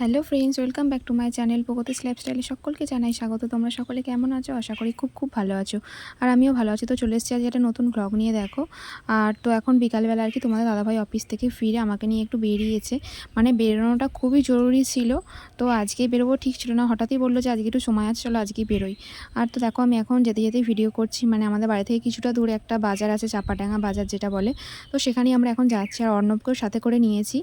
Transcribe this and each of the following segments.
Hello friends, welcome back to my channel প্রগতিস লাইফস্টাইলে সকলকে জানাই স্বাগত। তোমরা সকলে কেমন আছো? আশা করি খুব খুব ভালো আছো। আর আমিও ভালো আছি। তো চলে এসেছি আজ একটা নতুন ব্লগ নিয়ে, দেখো। আর তো এখন বিকালবেলা আর কি তোমাদের দাদাভাই অফিস থেকে ফিরে আমাকে নিয়ে একটু বেরিয়েছে। মানে বেরোনোটা খুবই জরুরি ছিল। তো আজকে বেরোবো ঠিক ছিল না। হঠাৎই বলল যে, আজকে একটু সময় আছে, চলো আজকেই বেরোই। আর তো দেখো, আমি এখন যেতে যেতে ভিডিও করছি। মানে আমাদের বাড়ি থেকে কিছুটা দূরে একটা বাজার আছে, চাপাডাঙ্গা বাজার যেটা বলে। তো সেখানেই আমরা এখন যাচ্ছি আর অর্ণবকেও সাথে করে নিয়েছি।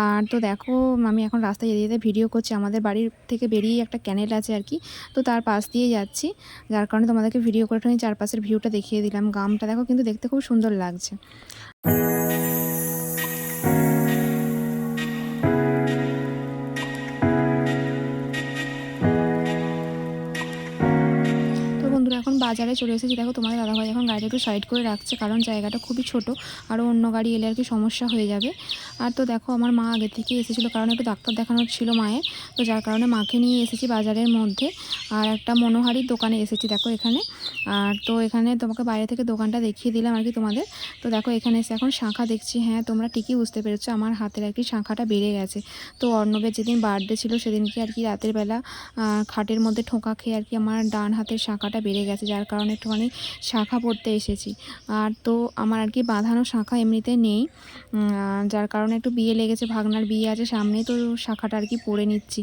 আর তো দেখো, আমি এখন রাস্তায় যেতে যেতে ভিডিও করছে। আমাদের বাড়ির থেকে বেরিয়ে একটা ক্যানেল আছে আর কি। তো তার পাশ দিয়ে যাচ্ছি। যার কারণে তোমাদেরকে ভিডিও করে চারপাশের ভিউটা দেখিয়ে দিলাম। গামটা দেখো, কিন্তু দেখতে খুব সুন্দর লাগছে। বাজারে চলে এসেছি। দেখো তোমাদের দাদাভাই এখন গাড়িটা একটু সাইড করে রাখছে, কারণ জায়গাটা খুবই ছোট আরও অন্য গাড়ি এলে আর কি সমস্যা হয়ে যাবে। আর তো দেখো আমার মা আগে থেকে এসেছিল, কারণ একটু ডাক্তার দেখানোর ছিল মায়ের, তো যার কারণে মাকে নিয়ে এসেছি বাজারের মধ্যে। আর একটা মনোহারির দোকানে এসেছি দেখো এখানে। আর তো এখানে তোমাকে বাইরে থেকে দোকানটা দেখিয়ে দিলাম আর কি তোমাদের। তো দেখো এখানে এসে এখন শাঁখা দেখছি। হ্যাঁ তোমরা ঠিকই বুঝতে পেরেছ, আমার হাতের আর কি শাঁখাটা বেড়ে গেছে। তো অর্ণবের যেদিন বার্থডে ছিল, সেদিনকে আর কি রাতের বেলা খাটের মধ্যে ঠোকা খেয়ে আর কি আমার ডান হাতের শাঁখাটা বেড়ে গেছে। যার কারণে একটুখানি শাঁখা পড়তে এসেছি। আর তো আমার আর কি বাঁধানো শাখা এমনিতে নেই। যার কারণে একটু বিয়ে লেগেছে, ভাগনার বিয়ে আছে, সামনেই তো শাখাটা আর কি পরে নিচ্ছি।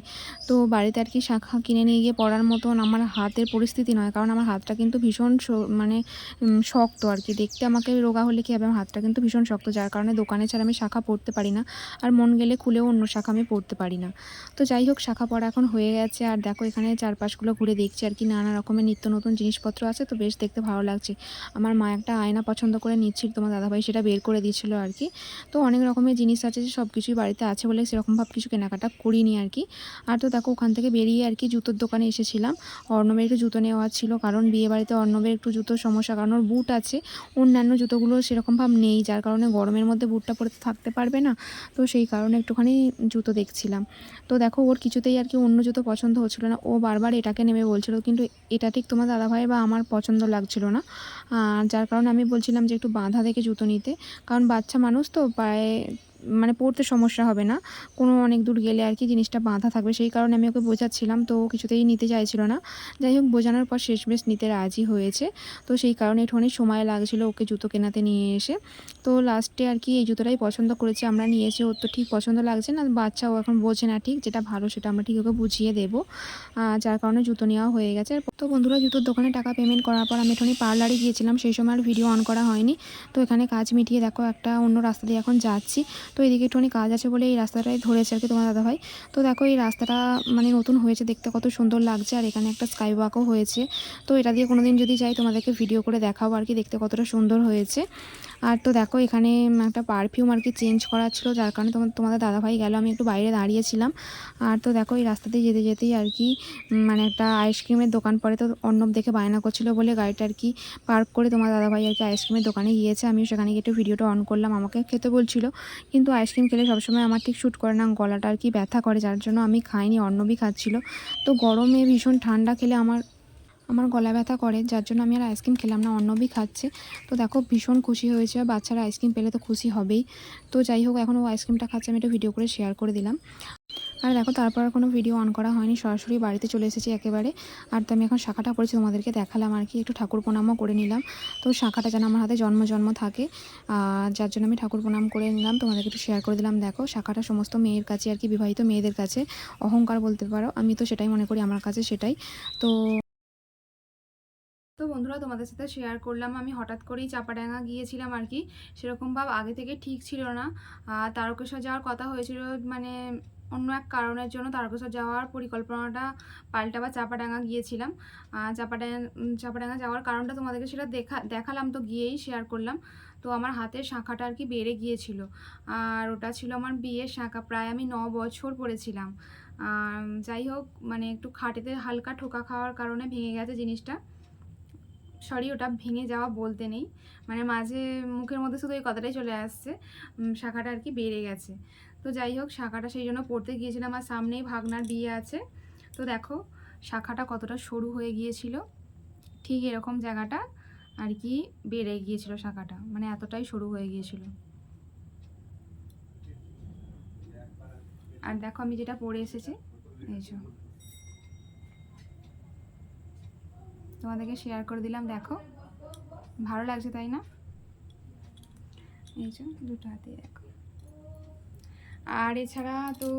তো বাড়িতে আর কি শাঁখা কিনে নিয়ে গিয়ে পরার মতন আমার হাতের পরিস্থিতি নয়, কারণ আমার হাতটা কিন্তু ভীষণ মানে শক্ত আর কি। দেখতে আমাকে রোগা হলে কি হবে? আমার হাতটা কিন্তু ভীষণ শক্ত, যার কারণে দোকানে ছাড়া আমি শাখা পরতে পারি না। আর মন গেলে খুলেও অন্য শাখা আমি পরতে পারি না। তো যাই হোক, শাখা পড়া এখন হয়ে গেছে। আর দেখো এখানে চারপাশগুলো ঘুরে দেখছি আর কি, নানা রকমের নিত্য নতুন জিনিসপত্র আছে তো বেশ দেখতে ভালো লাগছে। আমার মা একটা আয়না পছন্দ করে নিচ্ছিল, তোমার দাদাভাই সেটা বের করে দিচ্ছিল আর কি তো অনেক রকমের জিনিস আছে যে সব কিছুই বাড়িতে আছে বলে সেরকমভাবে কিছু কেনাকাটা করিনি আর কি আর তো দেখো, ওখান থেকে বেরিয়ে আর কি জুতোর দোকানে এসেছিলাম। অর্ণবের একটু জুতো নেওয়া ছিল, কারণ বিয়ে বাড়িতে অর্ণবের একটু জুতোর সমস্যা, কারণ ওর বুট আছে। অন্যান্য জুতোগুলো সেরকমভাবে নেই, যার কারণে গরমের মধ্যে বুটটা পরে থাকতে পারবে না। তো সেই কারণে একটুখানি জুতো দেখছিলাম। তো দেখো, ওর কিছুতেই আর কি অন্য জুতো পছন্দ হচ্ছিল না। ও বারবার এটাকে নেমে বলছিল, কিন্তু এটা ঠিক তোমার দাদাভাই বা আমার পছন্দ লাগছিল না। যার কারণে আমি বলছিলাম যে একটু বাঁধা দেখে জুতো নিতে। কারণ বাচ্চা মানুষ তো পায়ে মানে পড়তে সমস্যা হবে না। কোনো অনেক দূর গেলে আর কি জিনিসটা বাঁধা থাকবে। সেই কারণে আমি ওকে বোঝাচ্ছিলাম, তো কিছুতেই নিতে চাইছিল না। যাই হোক, বোঝানোর পর শেষমেশ নিতে রাজি হয়েছে। তো সেই কারণে একটুখানি সময় লাগছিল ওকে জুতো কেনাতে নিয়ে এসে। তো লাস্টে আর কি এই জুতোটাই পছন্দ করেছি, আমরা নিয়েছি। ওর তো ঠিক পছন্দ লাগছে না বাচ্চা ও এখন বোঝে না ঠিক, যেটা ভালো সেটা আমরা ঠিক ওকে বুঝিয়ে দেবো। যার কারণে জুতো নেওয়া হয়ে গেছে। তো বন্ধুরা, জুতোর দোকানে টাকা পেমেন্ট করার পর আমি একটুখানি পার্লারে গিয়েছিলাম। সেই সময় আর ভিডিও অন করা হয়নি। তো এখানে কাজ মিটিয়ে দেখো, একটা অন্য রাস্তা দিয়ে এখন যাচ্ছি। তো এদিকে একটুখানি কাজ আছে বলে এই রাস্তাটাই ধরেছে আর কি তোমার দাদাভাই তো দেখো এই রাস্তাটা মানে নতুন হয়েছে দেখতে কত সুন্দর লাগছে আর এখানে একটা স্কাই ওয়াকও হয়েছে। তো এটা দিয়ে কোনোদিন যদি যাই তোমাদেরকে ভিডিও করে দেখাবো আর কি দেখতে কতটা সুন্দর হয়েছে। আর তো দেখো, এখানে একটা পারফিউম আর কি চেঞ্জ করার ছিল, যার কারণে তোমার তোমাদের দাদাভাই গেল, আমি একটু বাইরে দাঁড়িয়েছিলাম। আর তো দেখো, এই রাস্তা দিয়ে যেতে যেতেই আর কি মানে একটা আইসক্রিমের দোকান পরে তো অর্ণব দেখে বায়না করছিল বলে গাড়িটা আর কি পার্ক করে তোমার দাদাভাই আর কি আইসক্রিমের দোকানে গিয়েছে। আমি সেখানে গিয়ে একটু ভিডিওটা অন করলাম, আমাকে খেতে বলছিল। কিন্তু আইসক্রিম খেলে সবসময় আমার ঠিক শ্যুট করে না, গলাটা আর কি ব্যথা করে, যার জন্য আমি খাইনি, অর্ণবই খাচ্ছিল। তো গরমে ভীষণ ঠান্ডা খেলে আমার আমার গলা ব্যথা করে, যার জন্য আমি আর আইসক্রিম খেলাম না অর্ণবই খাচ্ছে। তো দেখো, ভীষণ খুশি হয়েছে বাচ্চারা আইসক্রিম পেলে তো খুশি হবেই। তো যাই হোক, এখন ও আইসক্রিমটা খাচ্ছে, আমি একটু ভিডিও করে শেয়ার করে দিলাম। আর দেখো, তারপর আর কোনো ভিডিও অন করা হয়নি, সরাসরি বাড়িতে চলে এসেছি একেবারে। আর তো আমি এখন শাখাটা করেছি তোমাদেরকে দেখালাম আর কি, একটু ঠাকুর প্রণামও করে নিলাম। তো শাখাটা যেন আমার হাতে জন্ম জন্ম থাকে যার জন্য আমি ঠাকুর প্রণাম করে নিলাম, তোমাদেরকে একটু শেয়ার করে দিলাম। দেখো, শাখাটা সমস্ত মেয়ের কাছে আর কি, বিবাহিত মেয়েদের কাছে, অহংকার বলতে পারো, আমি তো সেটাই মনে করি, আমার কাছে সেটাই। তো তো বন্ধুরা তোমাদের সাথে শেয়ার করলাম। আমি হঠাৎ করেই চাপাডাঙ্গা গিয়েছিলাম আর কি সেরকমভাবে আগে থেকে ঠিক ছিল না। আর তারকেশ্বর যাওয়ার কথা হয়েছিল মানে অন্য এক কারণের জন্য তারকেশ্বর যাওয়ার পরিকল্পনাটা পাল্টা বা চাপাডাঙ্গা গিয়েছিলাম। চাপাডাঙ্গা চাপাডাঙ্গা যাওয়ার কারণটা তোমাদেরকে সেটা দেখা, দেখালাম তো গিয়েই শেয়ার করলাম। তো আমার হাতের শাঁখাটা আর কি বেড়ে গিয়েছিল। আর ওটা ছিল আমার বিয়ের শাঁখা। প্রায় আমি ন বছর পড়েছিলাম। যাই হোক মানে একটু খাটেতে হালকা ঠোকা খাওয়ার কারণে ভেঙে গেছে জিনিসটা। সরি, ওটা ভেঙে যাওয়া বলতে নেই। মানে মাঝে মুখের মধ্যে শুধু এই কথাটাই চলে আসছে। শাখাটা আর কি বেড়ে গেছে। তো যাই হোক, শাখাটা সেই জন্য পড়তে গিয়েছিলাম। আমার সামনেই ভাগনার বিয়ে আছে। তো দেখো, শাখাটা কতটা সরু হয়ে গিয়েছিল। ঠিক এরকম জায়গাটা আর কি বেড়ে গিয়েছিল শাখাটা। মানে এতটাই সরু হয়ে গিয়েছিল। আর দেখো, আমি যেটা পরে এসেছি, এই যে তোমাদেরকে শেয়ার করে দিলাম, দেখো। ভালো লাগছে তাই না? এই যে দুটো হাতে, দেখো। আর এছাড়া তো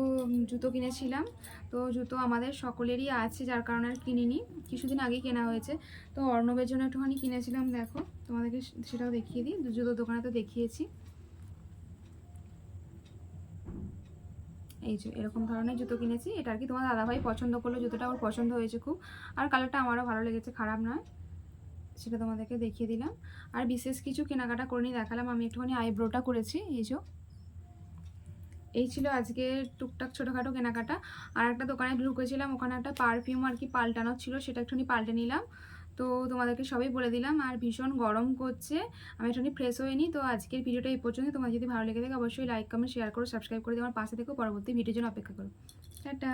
জুতো কিনেছিলাম। তো জুতো আমাদের সকলেরই আছে, যার কারণে আর কিনিনি। কিছুদিন আগেই কেনা হয়েছে। তো অর্ণবের জন্য একটুখানি কিনেছিলাম, দেখো। তোমাদেরকে সেটাও দেখিয়ে দিই। জুতোর দোকানে তো দেখিয়েছি। এই যে, এরকম ধরনের জুতো কিনেছি। এটা আর কি তোমার দাদাভাই পছন্দ করল, জুতোটা আমার পছন্দ হয়েছে খুব। আর কালারটা আমারও ভালো লেগেছে, খারাপ নয়। সেটা তোমাদেরকে দেখিয়ে দিলাম। আর বিশেষ কিছু কেনাকাটা করে নিয়ে দেখালাম, আমি একটুখানি আইব্রোটা করেছি, এই যে। এই ছিল আজকে টুকটাক ছোটোখাটো কেনাকাটা। আর একটা দোকানে ঢুকেছিলাম, ওখানে একটা পারফিউম আর কি পাল্টানো ছিল, সেটা একটুখানি পাল্টে নিলাম। তো তোমাদেরকে সবই বলে দিলাম। আর ভীষণ গরম করছে। আমি একটুখানি ফ্রেশ হয়ে তো আজকের ভিডিওটা এই পর্যন্ত তোমার যদি ভালো লেগে থাকে, অবশ্যই লাইক কমেন্ট শেয়ার করো সাবস্ক্রাইব করে দিয়ে আমার পাশে থেকেও পরবর্তী ভিডিওর জন্য অপেক্ষা করো। টাটা।